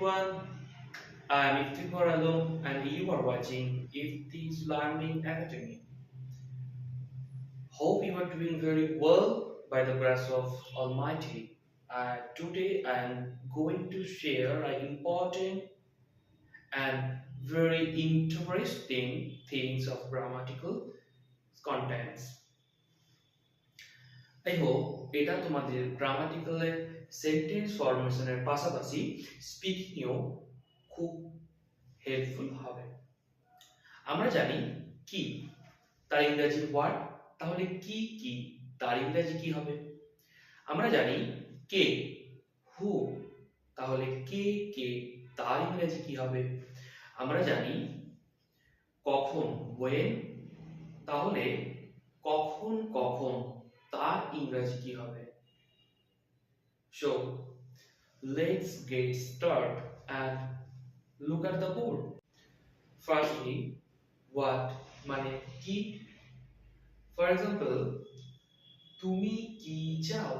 everyone. I am Iftikhar Alom and you are watching Ifti's Learning Academy. Hope you are doing very well by the grace of Almighty. Uh, today I am going to share an important and very interesting things of grammatical contents. I hope এটা তোমাদের গ্রামাটিক্যালের sentence ফরমেশনের পাশাপাশি স্পিকিংয়েও খুব helpful হবে। আমরা জানি কি, তার ইংরাজি ওয়ার্ড, তাহলে কি কি, তার ইংরাজি কি হবে? আমরা জানি কে, হু, তাহলে কে কে, তার ইংরাজি কি হবে? আমরা জানি কখন ওয়েন তাহলে কখন কখন তার ইংরাজি কি হবে? so let's get start and look at the board firstly what মানে কি ফর এক্সাম্পল তুমি কি চাও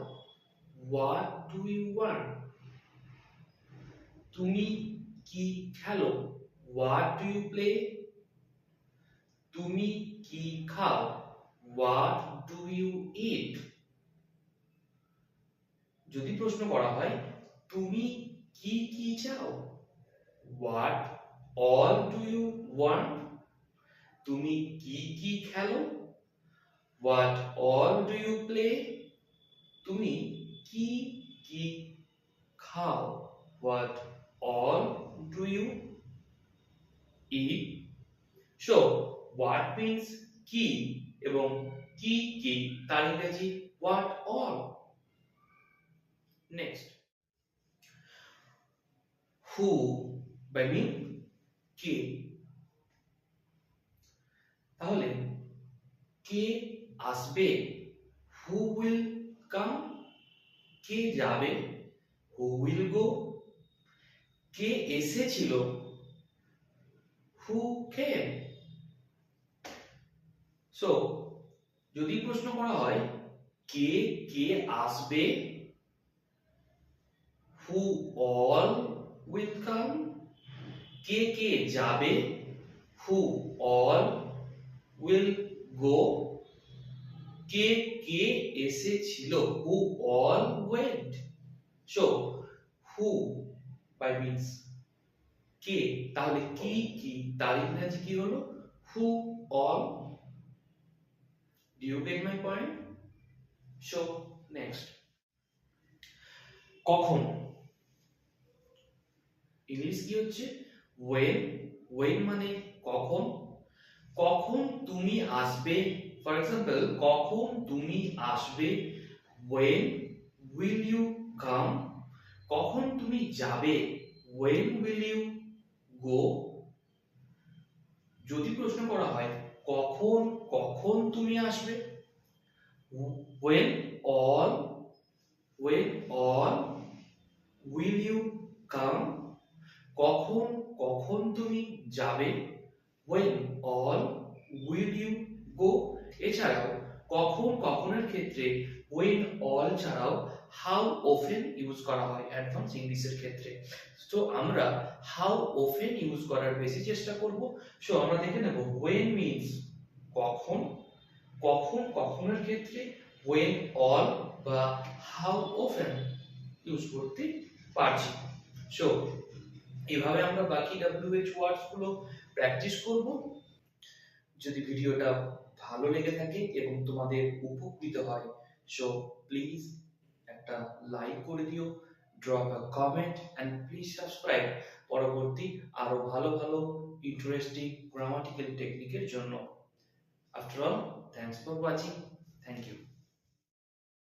what do you want তুমি কি খেলো what do you play তুমি কি খাও what do you eat যদি প্রশ্ন করা হয় তুমি কি কি চাও what all do you want তুমি কি কি খেলো what all do you play তুমি কি কি খাও what all do you eat so what means কি এবং কি কি তার ইংরেজি what all next who by mean কে তাহলে কে আসবে who will come কে যাবে who will go কে এসেছিল who came সো যদি প্রশ্ন করা হয় কে কে আসবে হু অল উইল কাম কে কে যাবে? হু অল উইল গো কে কে এসেছিল? Who all went so who by means কে তাহলে কি কি তার ইংরেজি কি হলো? Who all Do you get my point? So, next. কখন? ইংলিশ কি হচ্ছে? When when মানে কখন? কখন তুমি আসবে? ফর এক্সাম্পল কখন তুমি আসবে? When will you come? কখন তুমি যাবে? When will you go? যদি প্রশ্ন করা হয়, কখন কখন তুমি আসবে? When all when all will you come? কখন কখন তুমি যাবে? When all will you go? এছাড়াও, কখন, কখনের ক্ষেত্রে when all ছাড়াও how often ইউজ করা হয় অ্যাডভান্স ইংলিশের ক্ষেত্রে। তো আমরা how often ইউজ করার বেশি চেষ্টা করব। সো আমরা দেখে নেব when means কখন কখন, কখনের ক্ষেত্রে when all বা how often ইউজ করতে পারছি। সো এভাবে আমরা বাকি WH ওয়ার্ডসগুলো প্র্যাকটিস করব। যদি ভিডিওটা ভালো লেগে থাকে এবং তোমাদের উপকৃত হয় সো প্লিজ একটা লাইক করে দিও drop a comment and please subscribe পরবর্তী আরও ভালো ভালো ইন্টারেস্টিং গ্রামাটিক্যাল টেকনিকের জন্য। After all thanks for watching thank you